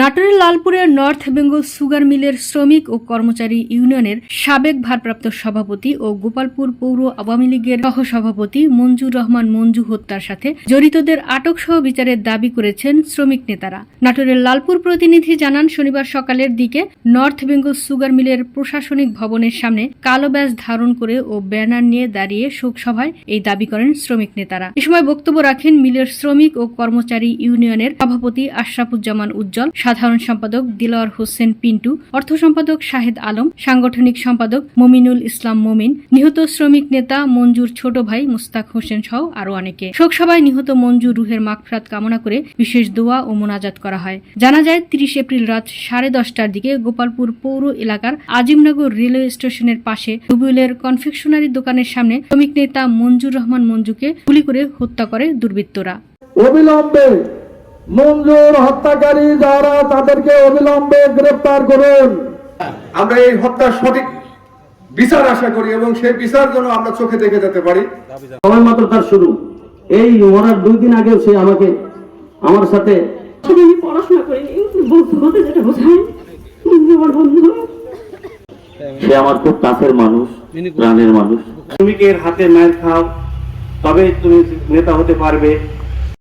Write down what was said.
নাটোরের লালপুরের north Bengal sugar মিলের শ্রমিক ও কর্মচারী ইউনিয়নের সাবেক ভারপ্রাপ্ত সভাপতি ও গোপালপুর পৌর আওয়ামী লীগের সহসভাপতি মঞ্জুর রহমান মঞ্জু হত্যার সাথে জড়িতদের আটক সহ বিচারের দাবি করেছেন শ্রমিক নেতারা। নাটোরের লালপুর প্রতিনিধি জানান, শনিবার সকালের দিকে নর্থ বেঙ্গল সুগার মিলের প্রশাসনিক ভবনের সামনে কালো ব্যাজ ধারণ করে ও ব্যানার নিয়ে দাঁড়িয়ে শোকসভায় এই দাবি করেন শ্রমিক নেতারা। এ সময় বক্তব্য রাখেন মিলের শ্রমিক ও কর্মচারী ইউনিয়নের সভাপতি আশরাফুজ্জামান উজ্জ্বল সাধারণ সম্পাদক দিলওয়ার হোসেন পিন্টু, অর্থ সম্পাদক শাহেদ আলম, সাংগঠনিক সম্পাদক মমিনুল ইসলাম মমিন, নিহত শ্রমিক নেতা মঞ্জুর ছোট ভাই মুস্তাক হোসেন সহ আরও অনেকে। শোকসভায় নিহত মঞ্জুর রুহের মাগফরাত কামনা করে বিশেষ দোয়া ও মোনাজাত করা হয়। জানা যায়, তিরিশ এপ্রিল রাত সাড়ে দশটার দিকে গোপালপুর পৌর এলাকার আজিমনগর রেলওয়ে স্টেশনের পাশে রুবুলের কনফেকশনারি দোকানের সামনে শ্রমিক নেতা মঞ্জুর রহমান মঞ্জুকে গুলি করে হত্যা করে দুর্বৃত্তরা। অবিলম্বে মঞ্জুর হত্যাকারী যারা তাদেরকে অবিলম্বে গ্রেপ্তার করুন। আমরা এই হত্যার সঠিক বিচার আশা করি এবং সেই বিচার যেন আমরা চোখে দেখে যেতে পারি। সময় মাত্র তার শুরু। এই মরার দুই দিন আগেও সে আমাকে আমার সাথে আমি পড়াশোনা করিনি বন্ধু বলতে যেটা বোঝায়। আমার বন্ধু। সে আমার খুব কাছের মানুষ প্রাণের মানুষ। শ্রমিকের হাতে মায়ের খাও? তবে তুমি নেতা হতে পারবে।